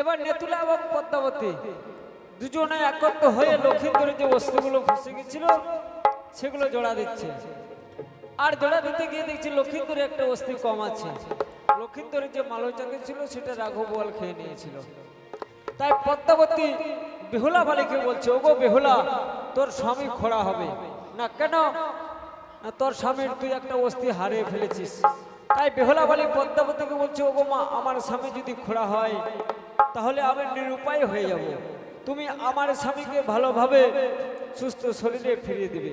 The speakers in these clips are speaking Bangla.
এবার নেতুলা এবং পদ্মাবতী দুজনে একত্র হয়ে লক্ষিন্দরের যে বস্তুগুলো ফসে গেছিল, সেগুলো জোড়া দিচ্ছে। আর জোড়া দিতে গিয়ে দেখছি লক্ষিন্দরের একটা অস্থি কম আছে। লক্ষিন্দরের যে মালচাকে ছিল, সেটা রাঘব বল খেয়ে নিয়েছিল। তাই পদ্মাবতী বেহুলা বালিকে বলছে, ওগো বেহুলা, তোর স্বামী খোড়া হবে। না, কেন? তোর স্বামীর তুই একটা অস্থি হারিয়ে ফেলেছিস। তাই বেহলা বালি, পদ্মাবতীকে বলছে ওগো মা আমার স্বামী যদি খোড়া হয়, তাহলে আমি নিরুপায় হয়ে যাব। তুমি আমার স্বামীকে ভালোভাবে সুস্থ শরীরে ফিরিয়ে দিবে।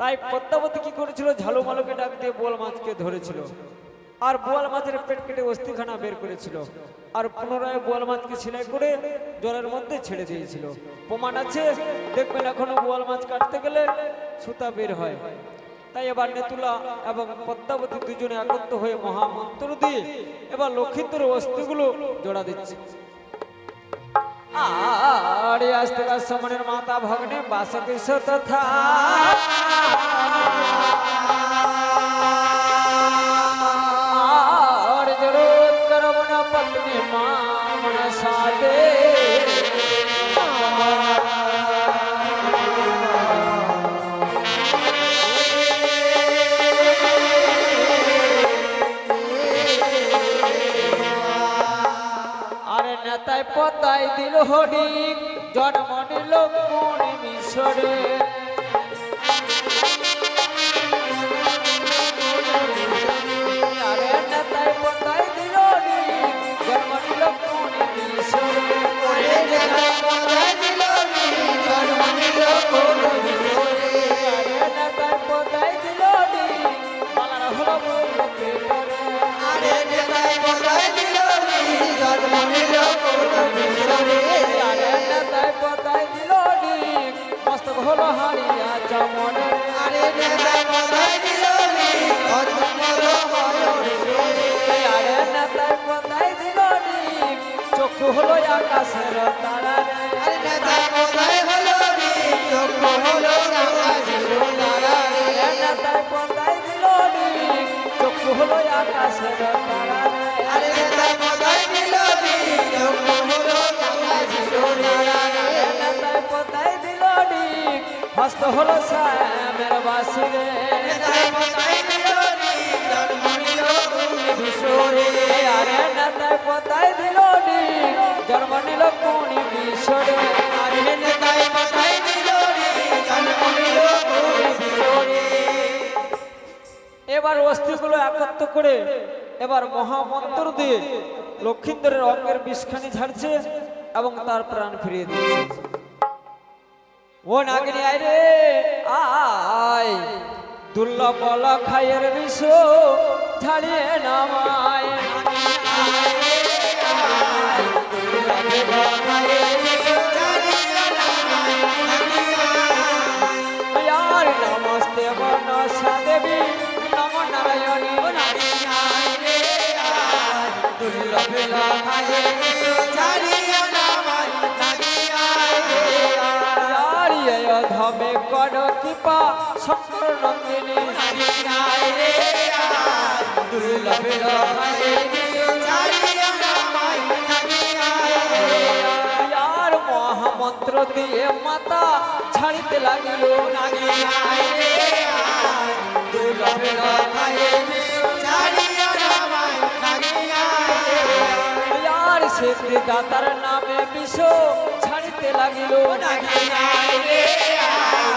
তাই পদ্মাবতী কি করেছিল? ঝালু মালুকে ডাক দিয়ে বোয়াল মাছকে ধরেছিল। আর বোয়াল মাছের পেট কেটে অস্থিখানা বের করেছিল। আর পুনরায় বোয়াল মাছকে সেলাই করে জলের মধ্যে ছেড়ে দিয়েছিল। প্রমাণ আছে, দেখবেন এখনও বোয়াল মাছ কাটতে গেলে সুতা বের হয়। তাই এবার নেতুলা এবং পদ্মাবতী দুজনে একত্র হয়ে মহামন্ত্র দিয়ে এবার লক্ষিন্দর অস্থিগুলো জোড়া দিচ্ছে। আরে আস্তে সমানের মাতা ভগ্নে বাসতি তথা আর জরুর করব না পত্নী মামন সাথে আরে পতাই দিল হরিক জন্ম নিল কোন মিশরে। জন্ম মিশরে। হলো হারিয়া চমনে আরে নেতাই বলাই দিল হরিক চক্ষু হলো আকাশের তারা রে আরে নেতাই বলাই হলো নি চোখ হলো আকাশ সোনারা রে আরে নেতায় পতাই দিল হরিক চক্ষু হলো আকাশের তারা হস্ত হলো শ্যামের বাসি রে নেতাই বলাই দিল নি জন্ম নিল কোন মিশরে আরে নেতায় পতাই দিল জন্ম নিল কোনি মিশরে আরে নেতাই বলাই দিল এবার অস্থিগুলো একত্র করে এবার মহামন্ত্র দিয়ে লক্ষিন্দরের অঙ্গের বিষখানি ঝাড়ছে এবং তার প্রাণ ফিরিয়ে দিচ্ছে ও নাগিনী আয় রে আয়। দুর্লভ খাইয়ের বিষ ছাড়িয়ে নামায়। কৃপা শঙ্কর নন্দিনী আর মহামন্ত্র দিয়ে মাতা ছাড়িতে লাগিল। আর সিদ্ধি দাতার নামে বিষ ছাড়িতে লাগিল।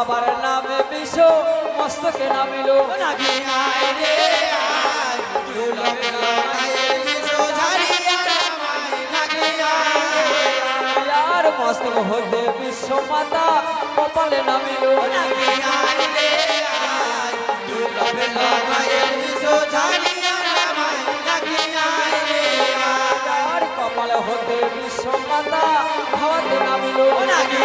বাবার নামে বিশো মস্তকে নামিল। নাগি আর মস্তক হতে বিশ্ব মাতা কপালে নামিল। কপালে হতে বিশ্ব মাতা হওয়াতে নামিল। নাগি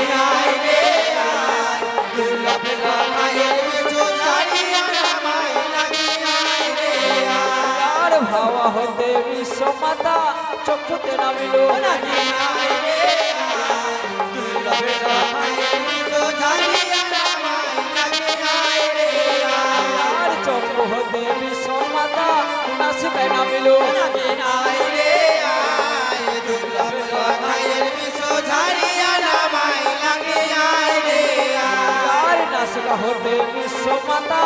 ভাওয়া হতে বিশ্বমাতা চক্ষুতে নামিল। চক্ষু হতে বিশ্বমাতা নাচতে নামিল। দুর্লভ বিশ্ব ঝাড়িয়া হতে বিশ্বমাতা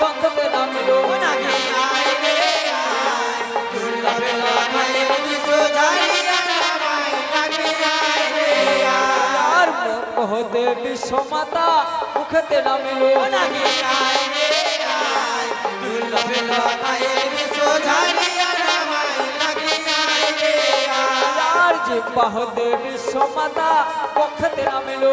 তন্ততে নামিলো হতে বিশ্বমাতা মুখেতে নামিলো পাহ দেবী সমাতা পক্ষতে নামিলো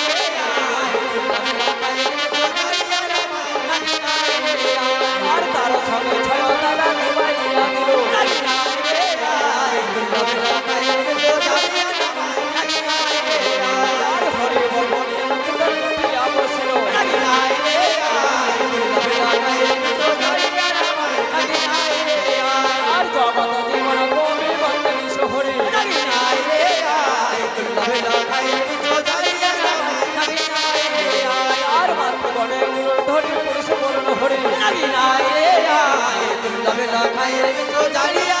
ধরে পুরুষ বর্ণ হরে লাগে না রে আয় তুমি লাভে লাগাই রে তো জানিয়া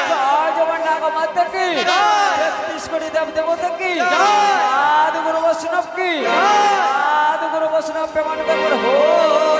জগা মাতা কি? তেত্রিশ কোটি দেব দেবতা কি? আদ গুরু বৈষ্ণব কি? আদ গুরু বৈষ্ণব প্রেমান হো